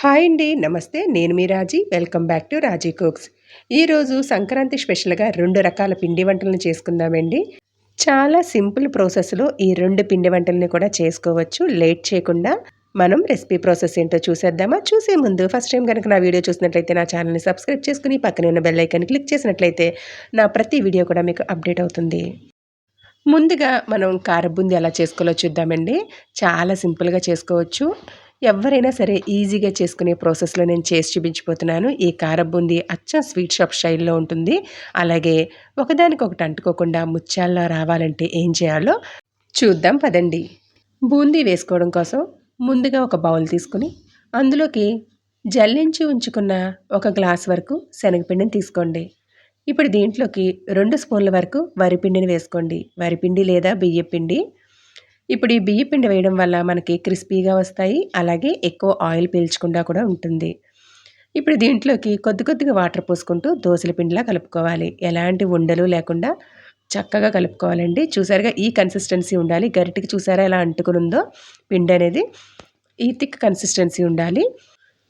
Hi అండి నమస్తే నేను మీ Raji welcome back to Raji cooks. ఈరోజు సంక్రాంతి స్పెషల్గా రెండు రకాల పిండి వంటలను చేసుకుందామండి. చాలా సింపుల్ ప్రాసెస్లో ఈ రెండు పిండి వంటల్ని కూడా చేసుకోవచ్చు లేట్ చేయకుండా. మనం రెసిపీ ప్రాసెస్ ఏంటో చూసేద్దామా? చూసే ముందు ఫస్ట్ టైం కనుక నా వీడియో చూసినట్లయితే నా ఛానల్ని సబ్స్క్రైబ్ చేసుకుని పక్కనే ఉన్న బెల్ ఐకాన్ క్లిక్ చేసినట్లయితే నా ప్రతి వీడియో కూడా మీకు అప్డేట్ అవుతుంది. ముందుగా మనం కారబుంది ఎలా చేసుకోవాలో చూద్దామండి. చాలా సింపుల్గా చేసుకోవచ్చు. ఎవరైనా సరే ఈజీగా చేసుకునే ప్రాసెస్లో నేను చేసి చూపించిపోతున్నాను. ఈ కారబుంది అచ్చం స్వీట్ షాప్ స్టైల్లో ఉంటుంది. అలాగే ఒకదానికొకటి అంటుకోకుండా ముత్యాల్లో రావాలంటే ఏం చేయాలో చూద్దాం పదండి. బూందీ వేసుకోవడం కోసం ముందుగా ఒక బౌల్ తీసుకుని అందులోకి జల్లించి ఉంచుకున్న ఒక గ్లాస్ వరకు శనగపిండిని తీసుకోండి. ఇప్పుడు దీంట్లోకి రెండు స్పూన్ల వరకు వరిపిండిని వేసుకోండి. వరిపిండి లేదా బియ్యపిండి ఇప్పుడు ఈ బియ్య పిండి వేయడం వల్ల మనకి క్రిస్పీగా వస్తాయి అలాగే ఎక్కువ ఆయిల్ పీల్చకుండా కూడా ఉంటుంది. ఇప్పుడు దీంట్లోకి కొద్ది కొద్దిగా వాటర్ పోసుకుంటూ దోశల పిండిలా కలుపుకోవాలి. ఎలాంటి ఉండలు లేకుండా చక్కగా కలుపుకోవాలండి. చూసారుగా ఈ కన్సిస్టెన్సీ ఉండాలి. గరిటికి చూసారా ఎలా అంటుకుని ఉందో పిండి అనేది ఈ థిక్ కన్సిస్టెన్సీ ఉండాలి.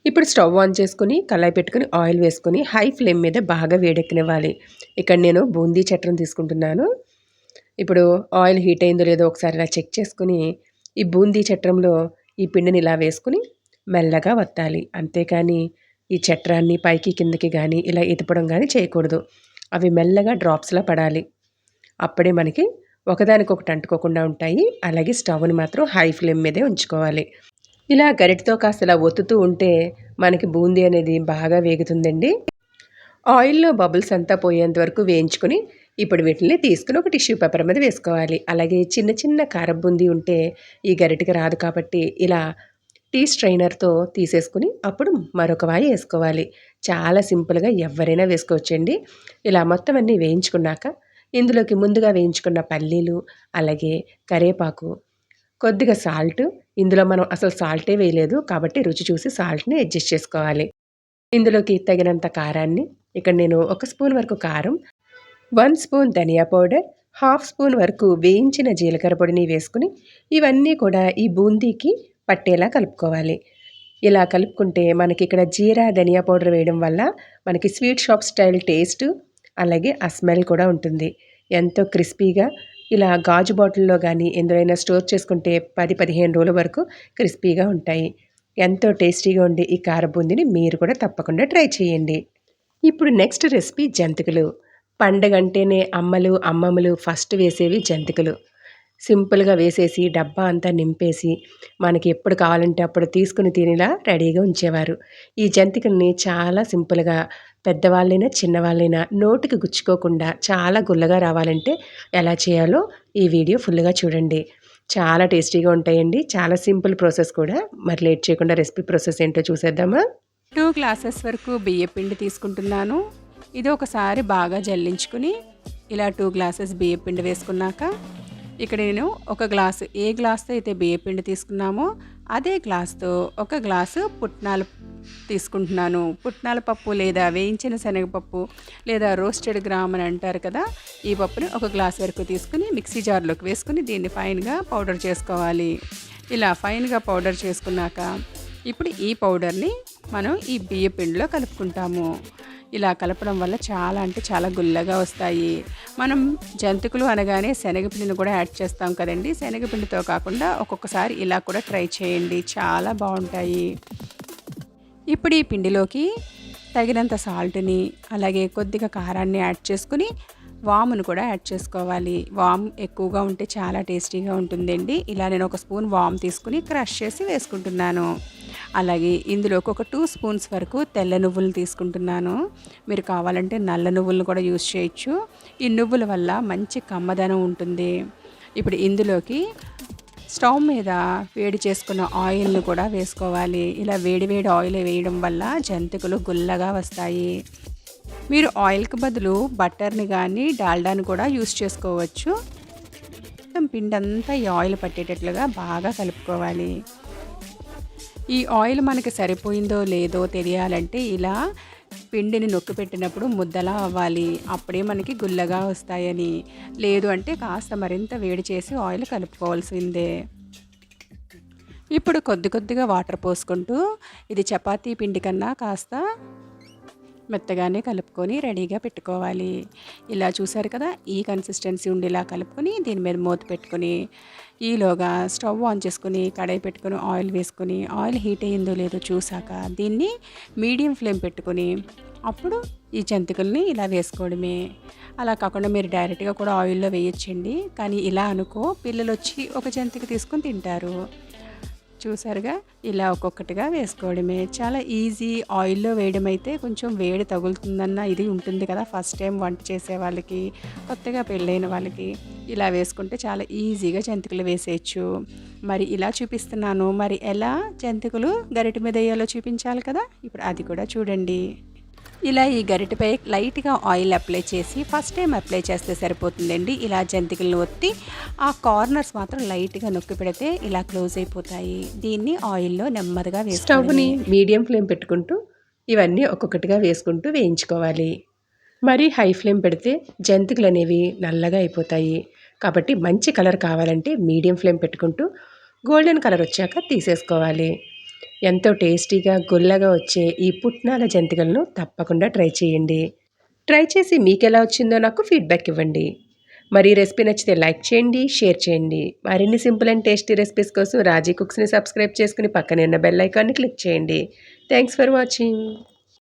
ఇప్పుడు స్టవ్ ఆన్ చేసుకుని కళాయి పెట్టుకుని ఆయిల్ వేసుకొని హై ఫ్లేమ్ మీద బాగా వేడెక్కనివ్వాలి. ఇక్కడ నేను బూందీ చట్రం తీసుకుంటున్నాను. ఇప్పుడు ఆయిల్ హీట్ అయిందో లేదో ఒకసారి ఇలా చెక్ చేసుకుని ఈ బూందీ చట్రంలో ఈ పిండిని ఇలా వేసుకుని మెల్లగా వత్తాలి. అంతేకాని ఈ చట్రాన్ని పైకి కిందకి కానీ ఇలా ఎతపడం కానీ చేయకూడదు. అవి మెల్లగా డ్రాప్స్లా పడాలి. అప్పుడే మనకి ఒకదానికొకటి అంటుకోకుండా ఉంటాయి. అలాగే స్టవ్ని మాత్రం హై ఫ్లేమ్ మీదే ఉంచుకోవాలి. ఇలా గరిటతో కాస్త ఇలా ఒత్తుతూ ఉంటే మనకి బూందీ అనేది బాగా వేగుతుందండి. ఆయిల్లో బబుల్స్ అంతా పోయేంత వరకు వేయించుకొని ఇప్పుడు వీటిని తీసుకుని ఒక టిష్యూ పేపర్ మీద వేసుకోవాలి. అలాగే చిన్న చిన్న కారం బూందీ ఉంటే ఈ గరిటకి రాదు కాబట్టి ఇలా టీ స్ట్రైనర్తో తీసేసుకుని అప్పుడు మరొక వాయి వేసుకోవాలి. చాలా సింపుల్గా ఎవరైనా వేసుకోవచ్చండి. ఇలా మొత్తం అన్నీ వేయించుకున్నాక ఇందులోకి ముందుగా వేయించుకున్న పల్లీలు అలాగే కరేపాకు కొద్దిగా సాల్ట్. ఇందులో మనం అసలు సాల్టే వేయలేదు కాబట్టి రుచి చూసి సాల్ట్ని అడ్జస్ట్ చేసుకోవాలి. ఇందులోకి తగినంత కారాన్ని ఇక్కడ నేను ఒక స్పూన్ వరకు కారం వన్ స్పూన్ ధనియా పౌడర్ హాఫ్ స్పూన్ వరకు వేయించిన జీలకర్ర పొడిని వేసుకుని ఇవన్నీ కూడా ఈ బూందీకి పట్టేలా కలుపుకోవాలి. ఇలా కలుపుకుంటే మనకి ఇక్కడ జీరా ధనియా పౌడర్ వేయడం వల్ల మనకి స్వీట్ షాప్ స్టైల్ టేస్ట్ అలాగే ఆ స్మెల్ కూడా ఉంటుంది. ఎంతో క్రిస్పీగా ఇలా గాజు బాటిల్లో కానీ ఎందులోనైనా స్టోర్ చేసుకుంటే పది పదిహేను రోజుల వరకు క్రిస్పీగా ఉంటాయి. ఎంతో టేస్టీగా ఉండే ఈ కారబూందిని మీరు కూడా తప్పకుండా ట్రై చేయండి. ఇప్పుడు నెక్స్ట్ రెసిపీ జంతికలు. పండగ అంటేనే అమ్మలు అమ్మమ్మలు ఫస్ట్ వేసేవి జంతికలు. సింపుల్గా వేసేసి డబ్బా అంతా నింపేసి మనకి ఎప్పుడు కావాలంటే అప్పుడు తీసుకుని తినేలా రెడీగా ఉంచేవారు. ఈ జంతికల్ని చాలా సింపుల్గా పెద్దవాళ్ళైనా చిన్నవాళ్ళైనా నోటికి గుచ్చుకోకుండా చాలా గుల్లగా రావాలంటే ఎలా చేయాలో ఈ వీడియో ఫుల్గా చూడండి. చాలా టేస్టీగా ఉంటాయండి. చాలా సింపుల్ ప్రాసెస్ కూడా. మరి లేట్ చేయకుండా రెసిపీ ప్రాసెస్ ఏంటో చూసేద్దామా? టూ గ్లాసెస్ వరకు బియ్య పిండి తీసుకుంటున్నాను. ఇది ఒకసారి బాగా జల్లించుకుని ఇలా టూ గ్లాసెస్ బియ్యపిండి వేసుకున్నాక ఇక్కడ నేను ఒక గ్లాసు ఏ గ్లాస్తో అయితే బియ్యపిండి తీసుకున్నామో అదే గ్లాస్తో ఒక గ్లాసు పుట్నాలు తీసుకుంటున్నాను. పుట్నాల పప్పు లేదా వేయించిన శనగపప్పు లేదా రోస్టెడ్ గ్రామ్ అని అంటారు కదా ఈ పప్పుని ఒక గ్లాస్ వరకు తీసుకుని మిక్సీ జార్లోకి వేసుకుని దీన్ని ఫైన్గా పౌడర్ చేసుకోవాలి. ఇలా ఫైన్గా పౌడర్ చేసుకున్నాక ఇప్పుడు ఈ పౌడర్ని మనం ఈ బియ్య పిండిలో కలుపుకుంటాము. ఇలా కలపడం వల్ల చాలా అంటే చాలా గుల్లగా వస్తాయి. మనం జంతికలు అనగానే శనగపిండిని కూడా యాడ్ చేస్తాం కదండి. శనగపిండితో కాకుండా ఒక్కొక్కసారి ఇలా కూడా ట్రై చేయండి. చాలా బాగుంటాయి. ఇప్పుడు ఈ పిండిలోకి తగినంత సాల్ట్ని అలాగే కొద్దిగా కారాన్ని యాడ్ చేసుకుని వామును కూడా యాడ్ చేసుకోవాలి. వామ్ ఎక్కువగా ఉంటే చాలా టేస్టీగా ఉంటుందండి. ఇలా నేను ఒక స్పూన్ వామ్ తీసుకుని క్రష్ చేసి వేసుకుంటున్నాను. అలాగే ఇందులోకి ఒక టూ స్పూన్స్ వరకు తెల్ల నువ్వులు తీసుకుంటున్నాను. మీరు కావాలంటే నల్ల నువ్వులను కూడా యూస్ చేయొచ్చు. ఈ నువ్వుల వల్ల మంచి కమ్మదనం ఉంటుంది. ఇప్పుడు ఇందులోకి స్టవ్ మీద వేడి చేసుకున్న ఆయిల్ను కూడా వేసుకోవాలి. ఇలా వేడి వేడి ఆయిల్ వేయడం వల్ల జంతికలు గుల్లగా వస్తాయి. మీరు ఆయిల్కి బదులు బటర్ని కానీ డాల్డాని కూడా యూస్ చేసుకోవచ్చు. పిండి అంతా ఈ ఆయిల్ పట్టేటట్లుగా బాగా కలుపుకోవాలి. ఈ ఆయిల్ మనకి సరిపోయిందో లేదో తెలియాలంటే ఇలా పిండిని నొక్కి పెట్టినప్పుడు ముద్దలా అవ్వాలి. అప్పుడే మనకి గుల్లగా వస్తాయని. లేదు అంటే కాస్త మరింత వేడి చేసి ఆయిల్ కలుపుకోవాల్సిందే. ఇప్పుడు కొద్ది కొద్దిగా వాటర్ పోసుకుంటూ ఇది చపాతీ పిండి కన్నా కాస్త మెత్తగానే కలుపుకొని రెడీగా పెట్టుకోవాలి. ఇలా చూసారు కదా ఈ కన్సిస్టెన్సీ ఉండేలా కలుపుకొని దీని మీద మూత పెట్టుకొని ఈలోగా స్టవ్ ఆన్ చేసుకొని కడాయి పెట్టుకొని ఆయిల్ వేసుకొని ఆయిల్ హీట్ అయ్యిందో లేదో చూసాక దీన్ని మీడియం ఫ్లేమ్ పెట్టుకొని అప్పుడు ఈ జంతికల్ని ఇలా వేసుకోవడమే. అలా కాకుండా మీరు డైరెక్ట్గా కూడా ఆయిల్లో వేయొచ్చండి కానీ ఇలా అనుకో పిల్లలు వచ్చి ఒక జంతిక తీసుకొని తింటారు. చూసారుగా? ఇలా ఒక్కొక్కటిగా వేసుకోవడమే. చాలా ఈజీ ఆయిల్లో వేయడం అయితే కొంచెం వేడి తగులుతుందన్న ఇది ఉంటుంది కదా ఫస్ట్ టైం వంట చేసే వాళ్ళకి కొత్తగా పెళ్ళైన వాళ్ళకి. ఇలా వేసుకుంటే చాలా ఈజీగా జంతికలు వేసేయచ్చు. మరి ఇలా చూపిస్తున్నాను. మరి ఎలా జంతికలు గరిటి మీద వేయాలో చూపించాలి కదా? ఇప్పుడు అది కూడా చూడండి. ఇలా ఈ గరిటెపై లైట్గా ఆయిల్ అప్లై చేసి ఫస్ట్ టైం అప్లై చేస్తే సరిపోతుందండి. ఇలా జంతికలను ఒత్తి ఆ కార్నర్స్ మాత్రం లైట్గా నొక్కి పెడితే ఇలా క్లోజ్ అయిపోతాయి. దీన్ని ఆయిల్లో నెమ్మదిగా స్టవ్ని వేసుకోవాలి. మీడియం ఫ్లేమ్ పెట్టుకుంటూ ఇవన్నీ ఒక్కొక్కటిగా వేసుకుంటూ వేయించుకోవాలి. మరి హై ఫ్లేమ్ పెడితే జంతికలు అనేవి నల్లగా అయిపోతాయి. కాబట్టి మంచి కలర్ కావాలంటే మీడియం ఫ్లేమ్ పెట్టుకుంటూ గోల్డెన్ కలర్ వచ్చాక తీసేసుకోవాలి. ఎంతో టేస్టీగా గుల్లగా వచ్చే ఈ పుట్నాల జంతికలను తప్పకుండా ట్రై చేయండి. ట్రై చేసి మీకు ఎలా వచ్చిందో నాకు ఫీడ్బ్యాక్ ఇవ్వండి. మరి రెసిపీ నచ్చితే లైక్ చేయండి షేర్ చేయండి. మరిన్ని సింపుల్ అండ్ టేస్టీ రెసిపీస్ కోసం రాజీ కుక్స్ని సబ్స్క్రైబ్ చేసుకుని పక్కనే ఉన్న బెల్ ఐకాన్ని క్లిక్ చేయండి. Thanks for watching.